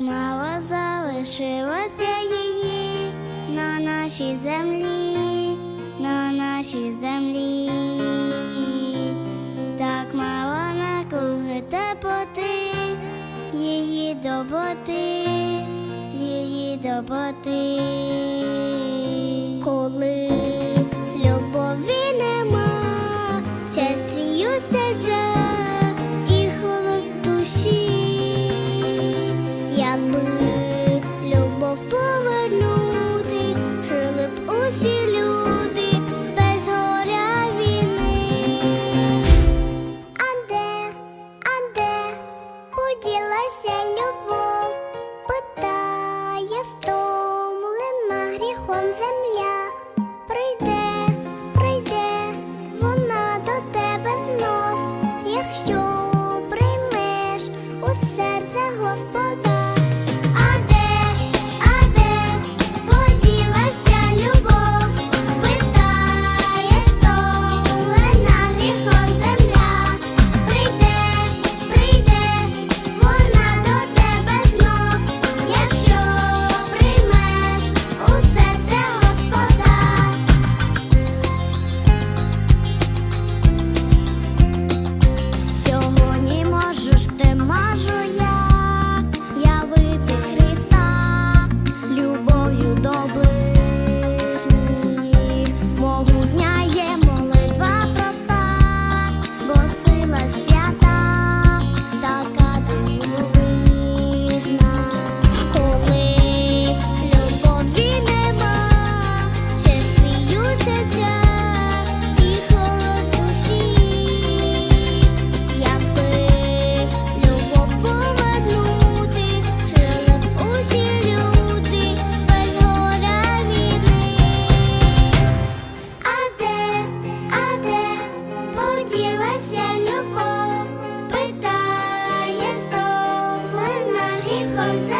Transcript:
мало залишилося її на нашій землі, на нашій землі, так мало на круги теплоти, її доботи, її доботи, коли любові нема, честь твій усе. земля прийде, прийде, вона до тебе знов, якщо. Cause